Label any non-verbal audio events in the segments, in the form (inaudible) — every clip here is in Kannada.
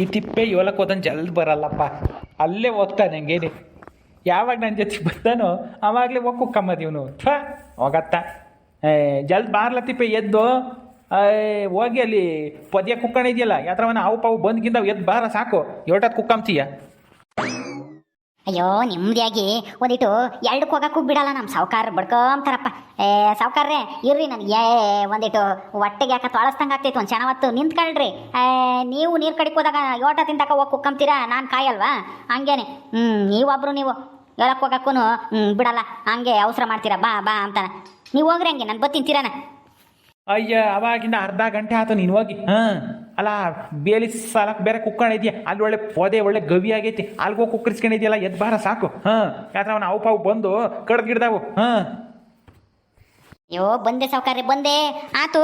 ಈ ತಿಪ್ಪೆ ಇವಲಕ್ಕೆ ಹೋದನ್ ಜಲ್ದಿ ಬರಲ್ಲಪ್ಪ. ಅಲ್ಲೇ ಹೋಗ್ತಾನೆ ಹಂಗೇನೆ ಯಾವಾಗ ನನ್ನ ಜೊತೆ ಬರ್ತಾನೋ ಆವಾಗಲೇ ಹೋಗಿ ಕುಕ್ಕಮ್ಮದಿವನು ಇವನು. ಥ್ವಾ ಹೋಗತ್ತ. ಜಲ್ದಿ ಬಾರ್ಲ ತಿಪ್ಪೆ ಎದ್ದು ಹೋಗಿ ಅಲ್ಲಿ ಪದ್ಯ ಕುಕ್ಕಣ ಇದೆಯಲ್ಲ, ಯಾತ್ರವನ್ನ ಅವು ಪಾವು ಬಂದ್ಗಿಂದ ಎದ್ದು ಬಾರ ಸಾಕು. ಯೋಟತ್ ಕುಕ್ಕಂತೀಯ? ಅಯ್ಯೋ, ನೆಮ್ಮದಿಯಾಗಿ ಒಂದಿಟ್ಟು ಎರಡಕ್ಕೆ ಹೋಗಕ್ಕೂ ಬಿಡಲ್ಲ ನಮ್ಮ ಸಾವುಕಾರ. ಬಡ್ಕೊಂತಾರಪ್ಪ ಏ, ಸಾವುಕಾರ್ರೆ, ಇರ್ರಿ ನನಗೆ. ಏ ಒಂದಿಟ್ಟು ಹೊಟ್ಟೆಗೆ ಯಾಕೆ ತೊಳಸ್ದಂಗೆ ಆಗ್ತೈತೆ. ಒಂದು ಕ್ಷಣ ಹೊತ್ತು ನಿಂತ್ಕೊಳ್ರಿ. ನೀವು ನೀರು ಕಡೆಗೆ ಹೋದಾಗ ಯೋಟ ತಿಂತಕ ಹೋಗಿ ಕುಕ್ಕಂತೀರಾ ನಾನು ಕಾಯಲ್ವಾ? ಹಂಗೇನೆ. ಹ್ಞೂ ನೀವೊಬ್ಬರು ನೀವು. ಹೇಳಕ್ಕೆ ಹೋಗಕ್ಕೂ ಬಿಡಲ್ಲ. ಹಂಗೆ ಅವಸರ ಮಾಡ್ತೀರ? ಬಾ ಬಾ ಅಂತಾನೆ. ನೀವು ಹೋಗ್ರಿ ಹಂಗೆ. ನಾನು ಬತ್ತಿಂತೀರಾನ ತಿರಾನ ಅಯ್ಯ, ಅವಾಗಿಂದ ಅರ್ಧ ಗಂಟೆ ಆಯ್ತು ನೀನು ಹೋಗಿ. ಹಾಂ. ಅಲ್ಲ ಬೇಲಿ ಸಾಲಕ್ಕೆ ಬೇರೆ ಕುಕ್ಕಣ ಇದೆಯಾ? ಅಲ್ಲಿ ಒಳ್ಳೆ ಪೊದೆ ಒಳ್ಳೆ ಗವಿ ಆಗೈತಿ. ಅಲ್ಗೋ ಕುಕ್ಕರಿಸ್ಕೊಂಡಿದ್ಯಲ್ಲ ಎದ್ ಬಾರ ಸಾಕು. ಹಾಂ ಯಾಕಂದ್ರೆ ಅವನು ಅವು ಪಾವು ಬಂದು ಕಡ್ದು ಗಿಡ್ದಾವು. ಹಾಂ. ಅಯ್ಯೋ ಬಂದೆ ಸಾವುಕಾರ್ರಿ ಬಂದೆ. ಆತು.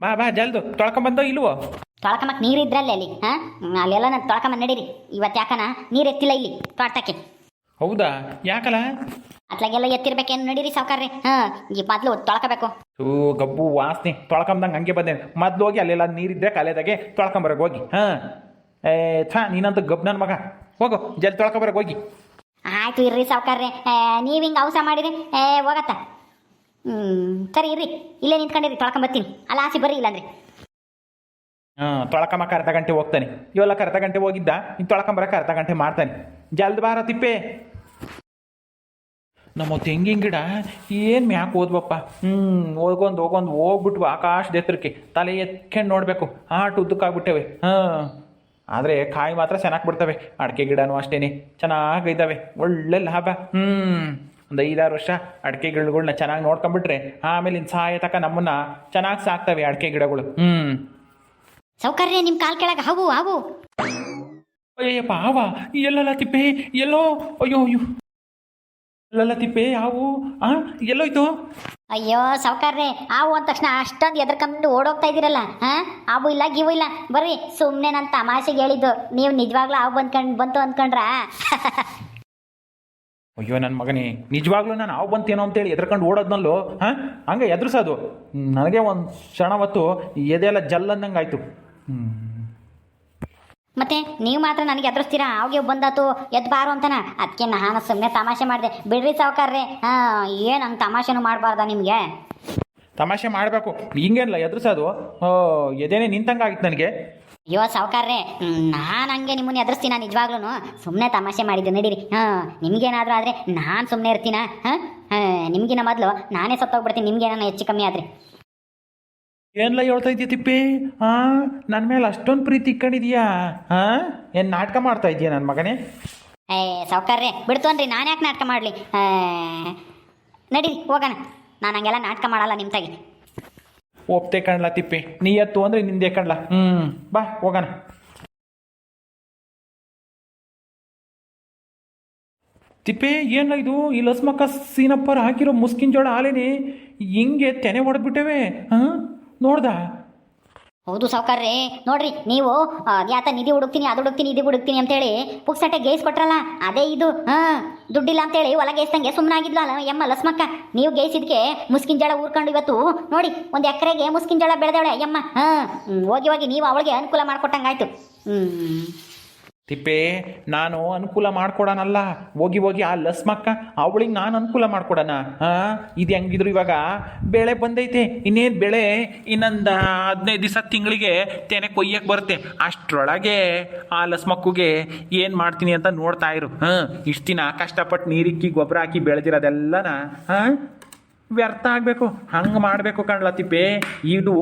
ಬಾ ಬಾ ಜಲ್ದು. ತೊಳ್ಕೊಂಬಂದೋ ಇಲ್ವೋ? ತೊಳ್ಕೊಂಬಕ್ ನೀರು ಇದ್ರಲ್ಲಿ ಅಲ್ಲಿ ಹಾಂ? ಅಲ್ಲೆಲ್ಲ ನಾನು ತೊಳ್ಕೊಂಬ ನಡೀರಿ. ಇವತ್ತು ಯಾಕನ? ನೀರು ಎತ್ತಿಲ್ಲ ಇಲ್ಲಿ ತೋಟಕ್ಕೆ. ಹೌದಾ? ಯಾಕಲ್ಲ ಅತ್ಲಾಗೆಲ್ಲ ಎತ್ತಿರ್ಬೇಕೇನು ನಡೀರಿ ಸಾವುಕಾರ್ರಿ? ಹಾಂ ಈ ಮೊದಲು ತೊಳ್ಕೊಬೇಕು. ಹೂ ಗಬ್ಬು ವಾಸನೆ ತೊಳ್ಕೊಂಬಂದಂಗೆ ಹಂಗೆ ಬಂದೆ ಮೊದ್ಲು ಹೋಗಿ ಅಲ್ಲೆಲ್ಲ ನೀರಿದ್ರೆ ಕಾಲೇದಾಗೆ ತೊಳ್ಕೊಂಬರಕ್ಕೆ ಹೋಗಿ. ಹಾಂ. ಏ ಥಾ ನೀನಂತ ಗಬ್ ನನ್ನ ಮಗ. ಹೋಗು ಜಲ್ದಿ ತೊಳ್ಕೊಂಬರಕ್ಕೆ ಹೋಗಿ. ಆಯ್ತು ಇರ್ರಿ ಸಾವುಕಾರ್ರಿ. ನೀವು ಹಿಂಗೆ ಅವಸ ಮಾಡಿರಿ? ಏ ಹೋಗತ್ತ. ಹ್ಞೂ ಸರಿ ಇರ್ರಿ. ಇಲ್ಲೇ ನಿಂತ್ಕೊಂಡಿರಿ ತೊಳ್ಕೊಂಬರ್ತೀನಿ ಅಲ್ಲ ಆಸೆ ಬರ್ರಿ ಇಲ್ಲಾಂದ್ರೆ. ಹಾಂ ತೊಳ್ಕೊಂಬಕ್ಕೆ ಅರ್ಧ ಗಂಟೆ ಹೋಗ್ತಾನೆ. ಇವೆಲ್ಲ ಅರ್ಧ ಗಂಟೆ ಹೋಗಿದ್ದ ಇನ್ನು ತೊಳ್ಕೊಂಬರಕ್ಕೆ ಅರ್ಧ ಗಂಟೆ ಮಾಡ್ತಾನೆ. ಜಲ್ದಿ ಬಾರ ತಿಪ್ಪೆ. ನಮ್ಮ ತೆಂಗಿನ ಗಿಡ ಏನು ಮ್ಯಾಕ್ ಓದ್ಬಪ್ಪ ಹ್ಞೂ ಹೋಗೊಂದು ಹೋಗೊಂದು ಹೋಗ್ಬಿಟ್ವು ಆಕಾಶದ ಎತ್ತರಕ್ಕೆ ತಲೆ ಎತ್ಕೊಂಡು ನೋಡಬೇಕು. ಆಟು ಉದ್ದಕ್ಕಾಗ್ಬಿಟ್ಟವೆ. ಹಾಂ. ಆದರೆ ಕಾಯಿ ಮಾತ್ರ ಚೆನ್ನಾಗಿ ಬಿಡ್ತವೆ. ಅಡಿಕೆ ಗಿಡನೂ ಅಷ್ಟೇ ಚೆನ್ನಾಗಿದ್ದಾವೆ ಒಳ್ಳೆ ಲಾಭ. ಹ್ಞೂ ಒಂದು ಐದಾರು ವರ್ಷ ಅಡಿಕೆ ಗಿಡಗಳನ್ನ ಚೆನ್ನಾಗಿ ನೋಡ್ಕೊಂಡ್ಬಿಟ್ರೆ ಆಮೇಲೆ ಇನ್ನು ಸಹಾಯ ತಕ ನಮ್ಮನ್ನ ಚೆನ್ನಾಗಿ ಸಾಕ್ತವೆ ಅಡಿಕೆ ಗಿಡಗಳು. ಹ್ಞೂ ಸೌಕರ್ಯ ನಿಮ್ಮ ಕಾಲ್ ಕೆಳಗೆ ಹಾವು ಹಾವು. ಅಯ್ಯಪ್ಪ ಆವ ಎಲ್ಲಲ್ಲ ತಿಪ್ಪೆ? ಎಲ್ಲೋ? ಅಯ್ಯೋ ಅಯ್ಯೋ. ಎಲ್ಲಲ್ಲ ತಿಪ್ಪೆ ಯಾವು? ಆ ಎಲ್ಲೋಯ್ತು? ಅಯ್ಯೋ ಸಾವುಕಾರ್ರೆ ಹಾವು ಅಂದ ತಕ್ಷಣ ಅಷ್ಟೊಂದು ಎದ್ರಕಂಡು ಓಡೋಗ್ತಾ ಇದ್ದೀರಲ್ಲ ಹಾ ಹಾವು ಇಲ್ಲ ಗಿವು ಇಲ್ಲ. ಬರ್ರಿ ಸುಮ್ಮನೆ ನನ್ನ ತಮಾಷೆಗೆ ಹೇಳಿದ್ದು. ನೀವು ನಿಜವಾಗ್ಲೂ ಹಾವು ಬಂದ್ಕಂಡು ಬಂತು ಅಂದ್ಕೊಂಡ್ರಾ (laughs) ಅಯ್ಯೋ ನನ್ನ ಮಗನೇ ನಿಜವಾಗ್ಲೂ ನಾನು ಅವು ಬಂತೇನೋ ಅಂತೇಳಿ ಎದ್ರಕೊಂಡು ಓಡೋದ್ನಲ್ಲೋ ಹಾಂ ಹಂಗೆ ಎದುರಿಸೋದು. ನನಗೆ ಒಂದು ಕ್ಷಣ ಹೊತ್ತು ಎದೆಲ್ಲ ಜಲ್ ಅಂದಂಗೆ ಆಯಿತು ಹ್ಞೂ ಮತ್ತೆ ನೀವು ಮಾತ್ರ ನನಗೆ ಎದುರಿಸ್ತೀರಾ? ಅವಾಗೆ ಬಂದಾತು ಎದ್ದು ಬಾರು ಅಂತನ. ಅದಕ್ಕೆ ನಾನು ಸುಮ್ಮನೆ ತಮಾಷೆ ಮಾಡಿದೆ. ಬಿಡ್ರಿ ಸಾವುಕಾರ್ರೆ. ಹಾಂ ಏನು ಹಂಗೆ ತಮಾಷೆನೂ ಮಾಡಬಾರ್ದ ನಿಮಗೆ? ತಮಾಷೆ ಮಾಡಬೇಕು. ಹಿಂಗೇನಿಲ್ಲ ಎದುರಿಸೋದು? ಎದೆನೇ ನಿಂತಂಗೆ ಆಗಿತ್ತು ನನಗೆ. ಅಯ್ಯೋ ಸಾವುಕಾರ್ರೆ. ನಾನು ಹಂಗೆ ನಿಮ್ಮನ್ನ ಎದುರಿಸ್ತೀನ ನಿಜವಾಗ್ಲೂ ಸುಮ್ಮನೆ ತಮಾಷೆ ಮಾಡಿದ್ದೆ ನಡೀರಿ. ಹಾಂ ನಿಮ್ಗೇನಾದರೂ ಆದರೆ ನಾನು ಸುಮ್ಮನೆ ಇರ್ತೀನ? ಹಾಂ? ನಿಮಗಿನ ಮೊದಲು ನಾನೇ ಸತ್ತೋಗ್ಬಿಡ್ತೀನಿ ನಿಮ್ಗೇನ ಹೆಚ್ಚು ಕಮ್ಮಿ ಆದರೆ. ಏನೆಲ್ಲ ಹೇಳ್ತಾ ಇದೆಯಾ ತಿಪ್ಪೆ? ಹಾಂ ನನ್ನ ಮೇಲೆ ಅಷ್ಟೊಂದು ಪ್ರೀತಿ ಇಕ್ಕಂಡಿದೀಯಾ ಹಾಂ ಏನು ನಾಟಕ ಮಾಡ್ತಾ ಇದೆಯಾ ನನ್ನ ಮಗನೇ? ಏ ಸಾವುಕಾರ್ರೆ ಬಿಡ್ತು ಅನ್ರಿ ನಾನು ಯಾಕೆ ನಾಟಕ ಮಾಡಲಿ? ನಡಿ ಹೋಗೋಣ. ನಾನು ಹಂಗೆಲ್ಲ ನಾಟಕ ಮಾಡಲ್ಲ ನಿಮ್ಮ ತಾಗಿ ಒಪ್ತೆ ಕಣ್ಲ ತಿಪ್ಪೆ. ನೀ ಎತ್ತು ಅಂದರೆ ನಿಂದೆ ಕಣ್ಲ. ಹ್ಞೂ ಬಾ ಹೋಗೋಣ. ತಿಪ್ಪೆ ಏನ ಇದು? ಈ ಲಸ್ಮಕ್ಕ ಸೀನಪ್ಪರ್ ಹಾಕಿರೋ ಮುಸ್ಕಿನ ಜೋಳ ಹಾಲೇನೆ ಹಿಂಗೆ ತೆನೆ ಹೊಡೆದ್ಬಿಟ್ಟವೆ ಹಾಂ ನೋಡ್ದ? ಹೌದು ಸಾವುಕಾರ್ರಿ. ನೋಡ್ರಿ, ನೀವು ಯಾತ ನಿಧಿ ಹುಡುಕ್ತೀನಿ, ಅದು ಹುಡುಕ್ತೀನಿ, ಇದು ಹುಡುಕ್ತೀನಿ ಅಂತೇಳಿ ಪುಕ್ಸಟ್ಟೆ ಗೇಸ್ ಕೊಟ್ರಲ್ಲ, ಅದೇ ಇದು, ಹಾಂ, ದುಡ್ಡಿಲ್ಲ ಅಂತೇಳಿ ಹೊಲ ಗೇಸ್ದಂಗೆ ಸುಮ್ಮನಾಗಿದ್ಲ ಎಮ್ಮ ಲಸ್ಮಕ್ಕ, ನೀವು ಗೇಸಿದ್ಕೆ ಮುಸ್ಕಿನ ಜಳ ಊರ್ಕೊಂಡು ಇವತ್ತು, ನೋಡಿ, ಒಂದು ಎಕರೆಗೆ ಮುಸ್ಕಿನ ಜಳ ಬೆಳೆದವಳೆ ಯಮ್ಮ ಹಾಂ ಹೋಗಿ ಹೋಗಿ ನೀವು ಅವಳಿಗೆ ಅನುಕೂಲ ಮಾಡ್ಕೊಟ್ಟಂಗಾಯ್ತು. ಹ್ಞೂ ತಿಪ್ಪೆ, ನಾನು ಅನುಕೂಲ ಮಾಡ್ಕೊಡೋಣಲ್ಲ ಹೋಗಿ ಹೋಗಿ ಆ ಲಸ್ಮಕ್ಕ, ಅವಳಿಗೆ ನಾನು ಅನುಕೂಲ ಮಾಡ್ಕೊಡೋಣ ಹಾಂ ಇದು ಹೆಂಗಿದ್ರು ಇವಾಗ? ಬೆಳೆ ಬಂದೈತೆ. ಇನ್ನೇನು ಬೆಳೆ? ಇನ್ನೊಂದು ಹದಿನೈದು ದಿವಸ ತಿಂಗಳಿಗೆ ತೆನೆ ಕೊಯ್ಯಕ್ಕೆ ಬರುತ್ತೆ. ಅಷ್ಟರೊಳಗೆ ಆ ಲಸ್ಮಕ್ಕುಗೆ ಏನು ಮಾಡ್ತೀನಿ ಅಂತ ನೋಡ್ತಾ ಇರು. ಹಾಂ ಇಷ್ಟು ದಿನ ಕಷ್ಟಪಟ್ಟು ನೀರಿಕ್ಕಿ ಗೊಬ್ಬರ ಹಾಕಿ ಬೆಳೆದಿರೋದೆಲ್ಲನ, ಹಾಂ? ವ್ಯರ್ಥ ಆಗಬೇಕು ಹಂಗೆ ಮಾಡಬೇಕು ಕಾಣ್ಲತ್ತಿಪ್ಪೆ ತಿಪ್ಪೆ ಇದು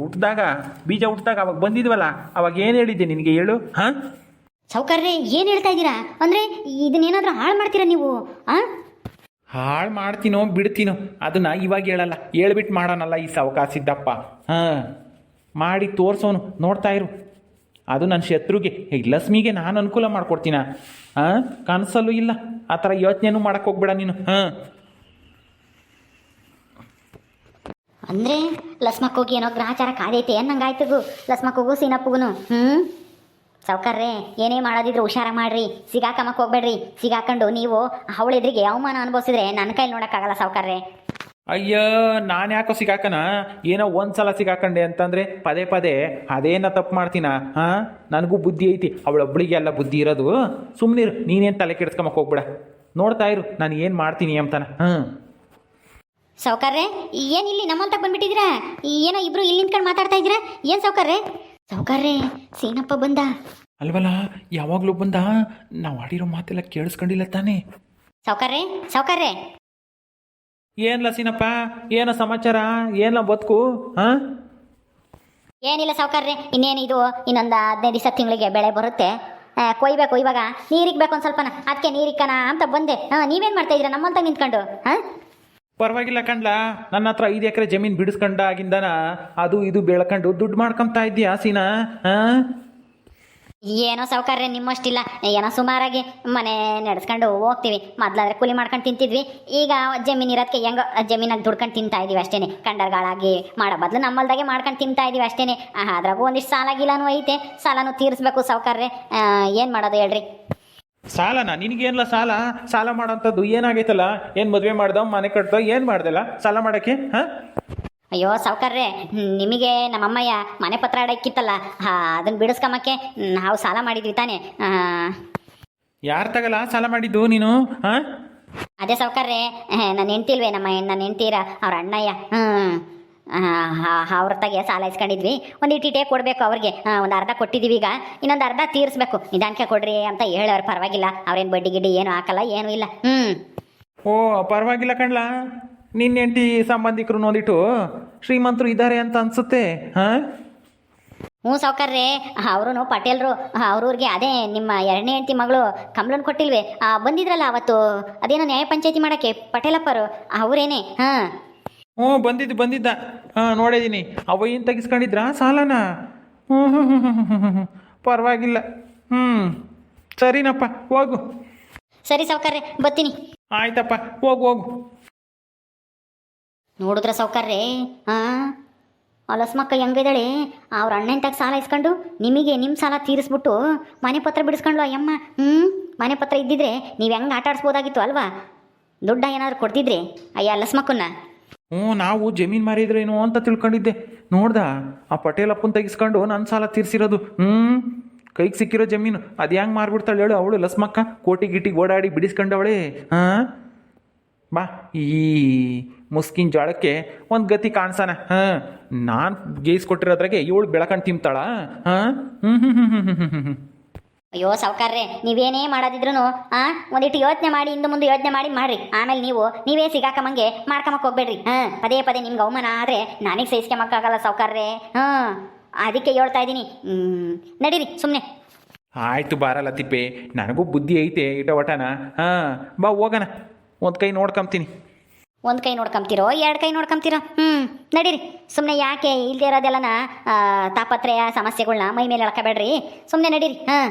ಹುಟ್ಟಿದಾಗ ಬೀಜ ಹುಟ್ಟಿದಾಗ ಅವಾಗ ಬಂದಿದ್ವಲ್ಲ ಅವಾಗ ಏನು ಹೇಳಿದ್ದೆ ನಿನಗೆ ಹೇಳು? ಹಾಂ? ಸೌಕರ್ಯ ಏನು ಹೇಳ್ತಾ ಇದ್ದೀರಾ? ಅಂದರೆ ಇದನ್ನೇನಾದರೂ ಹಾಳು ಮಾಡ್ತೀರಾ ನೀವು? ಹಾಂ ಹಾಳು ಮಾಡ್ತೀನೋ ಬಿಡ್ತೀನೋ ಅದನ್ನ ಇವಾಗ ಹೇಳಲ್ಲ. ಹೇಳ್ಬಿಟ್ಟು ಮಾಡೋಣಲ್ಲ ಈ ಸಾವಕಾಸಿದ್ದಪ್ಪ ಹಾಂ. ಮಾಡಿ ತೋರಿಸೋನು ನೋಡ್ತಾ ಇರು. ಅದು ನನ್ನ ಶತ್ರುಗೆ ಈಗ ಲಕ್ಷ್ಮಿಗೆ ನಾನು ಅನುಕೂಲ ಮಾಡ್ಕೊಡ್ತೀನ? ಹಾಂ? ಕನಸಲ್ಲೂ ಇಲ್ಲ. ಆ ಥರ ಯೋಚನೆನೂ ಮಾಡೋಕ್ಕೆ ಹೋಗ್ಬೇಡ ನೀನು. ಹಾಂ. ಅಂದರೆ ಲಸ್ಮಕ್ಕೋಗಿ ಏನೋ ಗ್ರಹಚಾರ ಕಾದೈತೆ ಲಸ್ಮಕ್ ಲಸ್ಮಕ್ಕೋಗು ಸೀನಪ್ಪಗೂ ಹ್ಞೂ ಸಾವುಕಾರ್ರೆ, ಏನೇ ಮಾಡೋದಿದ್ರು ಹುಷಾರ ಮಾಡ್ರಿ. ಸಿಗಾಕಮಕ್ಕೆ ಹೋಗ್ಬೇಡ್ರಿ. ಸಿಗಾಕೊಂಡು ನೀವು ಅವಳೆದ್ರಿಗೆ ಅವಮಾನ ಅನುಭವಿಸಿದ್ರೆ ನನ್ನ ಕೈಲಿ ನೋಡೋಕ್ಕಾಗಲ್ಲ ಸಾವುಕಾರ್ರೆ. ಅಯ್ಯೋ, ನಾನು ಯಾಕೋ ಸಿಗಾಕನ? ಏನೋ ಒಂದ್ಸಲ ಸಿಗಾಕಂಡೆ ಅಂತಂದ್ರೆ ಪದೇ ಪದೇ ಅದೇನ ತಪ್ಪು ಮಾಡ್ತೀನ? ಹಾ? ನನಗೂ ಬುದ್ಧಿ ಐತಿ. ಅವಳೊಬ್ಳಿಗೆ ಎಲ್ಲ ಬುದ್ಧಿ ಇರೋದು. ಸುಮ್ಮನಿರು ನೀನೇನು ತಲೆ ಕೆಡ್ಸ್ಕೊಂಬಕ್ ಹೋಗ್ಬೇಡ. ನೋಡ್ತಾ ಇರು, ನಾನು ಏನು ಮಾಡ್ತೀನಿ ಅಂತಾನ. ಹಾಂ ಸಾವುಕಾರ್ರೆ ಏನು ಇಲ್ಲಿ ನಮ್ಮಂತ ಬಂದ್ಬಿಟ್ಟಿದ್ದೀರಾ? ಏನೋ ಇಬ್ರು ಇಲ್ಲಿ ನಿಂತ್ಕೊಂಡು ಮಾತಾಡ್ತಾ ಇದ್ದೀರಾ? ಏನು ಸೌಕರ್ರೆ ಸೌಕರ್ರೆ ಸೀನಪ್ಪ ಬಂದ. ಅಲ್ವಲ್ಲ ಯಾವಾಗಲೂ ಬಂದ? ನಾವು ಆಡಿರೋ ಮಾತೆಲ್ಲ ಕೇಳಿಸ್ಕೊಂಡಿಲ್ಲ ತಾನೇ. ಸೌಕರ್ರೆ ಸೌಕರ್ರೆ ಏನ್ಲ ಸೀನಪ್ಪ? ಏನೋ ಸಮಾಚಾರ? ಏನೋ ಬದುಕು? ಹಾಂ? ಏನಿಲ್ಲ ಸೌಕರ್ರೆ ಇನ್ನೇನಿದು ಇನ್ನೊಂದು ಹದಿನೈದು ದಿವಸ ತಿಂಗಳಿಗೆ ಬೆಳೆ ಬರುತ್ತೆ. ಆ, ಕೊಯ್ಬೇಕು ಇವಾಗ. ನೀರಿಕ್ಬೇಕು ಒಂದು ಸ್ವಲ್ಪನ. ಅದಕ್ಕೆ ನೀರಿಕ್ಕನ ಅಂತ ಬಂದೆ. ಹಾಂ ನೀವೇನು ಮಾಡ್ತಾ ಇದ್ದೀರಾ ನಮ್ಮಂತ ನಿಂತ್ಕೊಂಡು? ಹಾಂ? ಪರವಾಗಿಲ್ಲ ಕಂಡ್ಲ ನನ್ನ ಹತ್ರ ಐದು ಎಕರೆ ಜಮೀನು ಬಿಡಿಸ್ಕೊಂಡಾಗಿಂದನ ಅದು ಇದು ಬೆಳ್ಕೊಂಡು ದುಡ್ಡು ಮಾಡ್ಕೊಂತಾ ಇದ್ದೀಯಾ ಸೀನಾ? ಏನೋ ಸೌಕರ್ಯ ನಿಮ್ಮಷ್ಟಿಲ್ಲ. ಏನೋ ಸುಮಾರಾಗಿ ಮನೆ ನಡೆಸ್ಕೊಂಡು ಹೋಗ್ತೀವಿ. ಮೊದ್ಲಾದ್ರೆ ಕೂಲಿ ಮಾಡ್ಕೊಂಡು ತಿಂತಿದ್ವಿ. ಈಗ ಜಮೀನು ಇರೋದಕ್ಕೆ ಹೆಂಗೋ ಜಮೀನಾಗ ದುಡ್ಕೊಂಡು ತಿಂತಾ ಇದೀವಿ ಅಷ್ಟೇನೆ. ಕಂಡರ್ಗಳಾಗಿ ಮಾಡೋ ಬದಲು ನಮ್ಮಲ್ದಾಗೆ ಮಾಡ್ಕೊಂಡು ತಿಂತಾ ಇದೀವಿ ಅಷ್ಟೇನೆ. ಆ, ಅದ್ರಾಗೂ ಒಂದಿಷ್ಟು ಸಾಲ ಗೀಲಾನು ಐತೆ. ಸಾಲನೂ ತೀರಿಸ್ಬೇಕು ಸೌಕರ್ಯ ಏನು ಮಾಡೋದು ಹೇಳ್ರಿ? ಸಾಲನಾ? ನಿನಗೇನಲ್ಲ ಸಾಲ? ಸಾಲ ಮಾಡೋಂಥದ್ದು ಏನಾಗೈತಲ್ಲ ಏನು ಮದುವೆ ಮಾಡ್ದವ್ ಮನೆ ಕಟ್ದ? ಏನು ಮಾಡ್ದಲ್ಲ? ಸಾಲ ಮಾಡೋಕ್ಕೆ ಹಾಂ? ಅಯ್ಯೋ ಸಾವುಕಾರ್ರೆ ನಿಮಗೆ ನಮ್ಮಮ್ಮಯ್ಯ ಮನೆ ಪತ್ರ ಅಡಕ್ಕಿತ್ತಲ್ಲ ಅದನ್ನ ಬಿಡಿಸ್ಕೊಂಬಕ್ಕೆ ನಾವು ಸಾಲ ಮಾಡಿದ್ವಿ ತಾನೆ ಯಾರು ತಗಲ್ಲ ಸಾಲ ಮಾಡಿದ್ದು ನೀನು ಹಾಂ? ಅದೇ ಸಾವುಕಾರ್ರೆ ನನ್ನ ಹೆಂಡ್ತಿಲ್ವೇ ನಮ್ಮ ನನ್ನ ಹೆಂಡ್ತೀರ ಅವ್ರ ಅಣ್ಣಯ್ಯ ಹ್ಞೂ ಅವ್ರ ತಗೆ ಸಾಲ ಇಸ್ಕೊಂಡಿದ್ವಿ. ಒಂದು ಇಟ್ಟಿಟೇ ಕೊಡಬೇಕು ಅವ್ರಿಗೆ. ಒಂದು ಅರ್ಧ ಕೊಟ್ಟಿದ್ದೀವಿ ಈಗ. ಇನ್ನೊಂದು ಅರ್ಧ ತೀರಿಸ್ಬೇಕು. ನಿಧಾನಕ್ಕೆ ಕೊಡ್ರಿ ಅಂತ ಹೇಳೋರು ಪರವಾಗಿಲ್ಲ. ಅವ್ರೇನು ಬಡ್ಡಿ ಗಿಡ್ಡಿ ಏನು ಹಾಕಲ್ಲ ಏನೂ ಇಲ್ಲ. ಹ್ಞೂ ಓ ಪರವಾಗಿಲ್ಲ ಕಣ್ಲ. ನಿನ್ನ ಹೆಂಡತಿ ಸಂಬಂಧಿಕರು ನೋಡಿಟ್ಟು ಶ್ರೀಮಂತರು ಇದ್ದಾರೆ ಅಂತ ಅನ್ಸುತ್ತೆ ಹಾಂ? ಹ್ಞೂ ಸಾವುಕಾರ್ರೆ. ಅವರು ಪಟೇಲ್ರು. ಅವ್ರವ್ರಿಗೆ ಅದೇ ನಿಮ್ಮ ಎರಡನೇ ಹೆಂಡತಿ ಮಗಳು ಕಮಲನ್ ಕೊಟ್ಟಿಲ್ವೇ? ಬಂದಿದ್ರಲ್ಲ ಅವತ್ತು. ಅದೇನೋ ನ್ಯಾಯ ಪಂಚಾಯತಿ ಮಾಡೋಕ್ಕೆ? ಪಟೇಲಪ್ಪರು. ಅವರೇನೆ. ಹಾಂ. ಹ್ಞೂ ಬಂದಿದ್ದು ಬಂದಿದ್ದ. ಹಾಂ ನೋಡಿದ್ದೀನಿ ಅವ ಏನು ತೆಗಿಸ್ಕೊಂಡಿದ್ರಾ? ಸಾಲನ? ಹ್ಞೂ ಹ್ಞೂ ಹ್ಞೂ ಹ್ಞೂ ಹ್ಞೂ ಹ್ಞೂ ಪರವಾಗಿಲ್ಲ. ಹ್ಞೂ ಸರಿನಪ್ಪ ಹೋಗು. ಸರಿ ಸೌಕರ್ಯ ಬರ್ತೀನಿ. ಆಯ್ತಪ್ಪ ಹೋಗು ಹೋಗು. ನೋಡಿದ್ರ ಸೌಕರ್ಯ ಹಾಂ? ಅಲಸ್ಮಕ್ಕ ಹೆಂಗಿದ್ದಾಳೆ ಅವ್ರ ಅಣ್ಣನ ತಾಗ ಸಾಲ ಇಸ್ಕೊಂಡು ನಿಮಗೆ ನಿಮ್ಮ ಸಾಲ ತೀರಿಸ್ಬಿಟ್ಟು ಮನೆ ಪತ್ರ ಬಿಡಿಸ್ಕೊಂಡ್ಲು ಅಯ್ಯಮ್ಮ. ಹ್ಞೂ ಮನೆ ಪತ್ರ ಇದ್ದಿದ್ರೆ ನೀವು ಹೆಂಗೆ ಆಟ ಆಡಿಸ್ಬೋದಾಗಿತ್ತು ಅಲ್ವಾ? ದುಡ್ಡ ಏನಾದ್ರು ಕೊಡ್ತಿದ್ರಿ? ಅಯ್ಯ ಲಸ್ಮಕ್ಕನ್ನ ಹ್ಞೂ, ನಾವು ಜಮೀನು ಮಾರಿದ್ರೇನು ಅಂತ ತಿಳ್ಕೊಂಡಿದ್ದೆ. ನೋಡ್ದ, ಆ ಪಟೇಲ್ ಅಪ್ಪನ ತೆಗಿಸ್ಕೊಂಡು ನನ್ನ ಸಾಲ ತೀರ್ಸಿರೋದು. ಹ್ಞೂ, ಕೈಗೆ ಸಿಕ್ಕಿರೋ ಜಮೀನು, ಅದು ಹೆಂಗೆ ಮಾರ್ಬಿಡ್ತಾಳೆ ಹೇಳು ಅವಳು ಲಸ್ಮಕ್ಕ. ಕೋಟಿ ಗಿಟಿಗೆ ಓಡಾಡಿ ಬಿಡಿಸ್ಕೊಂಡವಳೆ. ಹಾಂ? ಬಾ, ಈ ಮುಸ್ಕಿನ ಜಾಳಕ್ಕೆ ಒಂದು ಗತಿ ಕಾಣಿಸೋಣ ಹಾಂ? ನಾನು ಗೇಯಿಸ್ಕೊಟ್ಟಿರೋದ್ರಾಗೆ ಇವಳು ಬೆಳಕಂಡು ತಿಂತಾಳ ಹಾಂ? ಹ್ಞೂ ಹ್ಞೂ ಹ್ಞೂ ಹ್ಞೂ ಹ್ಞೂ ಹ್ಞೂ ಹ್ಞೂ ಅಯ್ಯೋ ಸಾವುಕಾರ್ರೆ ನೀವೇನೇ ಮಾಡೋದಿದ್ರು ಆ? ಒಂದಿಟ್ಟು ಯೋಚನೆ ಮಾಡಿ ಇಂದು ಮುಂದೆ ಯೋಚನೆ ಮಾಡಿ ಮಾಡ್ರಿ. ಆಮೇಲೆ ನೀವು ನೀವೇ ಸಿಗಾಕಮಂಗೆ ಮಾಡ್ಕೊಂಬಕ್ ಹೋಗ್ಬೇಡ್ರಿ. ಹಾಂ ಪದೇ ಪದೇ ನಿಮ್ಗೆ ಅವಮಾನ ಆದರೆ ನನಗೆ ಸಹಿಸ್ಕೊಂಬಕ್ಕಾಗಲ್ಲ ಸಾವುಕಾರ್ರೆ. ಹಾಂ ಅದಕ್ಕೆ ಹೇಳ್ತಾ ಇದ್ದೀನಿ. ಹ್ಮ್, ನಡೀರಿ ಸುಮ್ಮನೆ ಆಯ್ತು ಬಾರಲ್ಲ ತಿಪ್ಪೆ ನನಗೂ ಬುದ್ಧಿ ಐತೆ ಇಟವಟನ ಹಾಂ ಬಾ ಹೋಗೋಣ ಒಂದು ಕೈ ನೋಡ್ಕೊಂತೀನಿ ಒಂದು ಕೈ ನೋಡ್ಕೊಂತೀರೋ ಎರಡು ಕೈ ನೋಡ್ಕೊಂತೀರೋ ಹ್ಞೂ ನಡೀರಿ. ಸುಮ್ಮನೆ ಯಾಕೆ ಇಲ್ಲದೆ ಇರೋದೆಲ್ಲನ ಆ, ತಾಪತ್ರಯ ಸಮಸ್ಯೆಗಳನ್ನ ಮೈ ಮೇಲೆ ಎಳ್ಕೊಬೇಡ್ರಿ. ಸುಮ್ಮನೆ ನಡೀರಿ ಹಾಂ.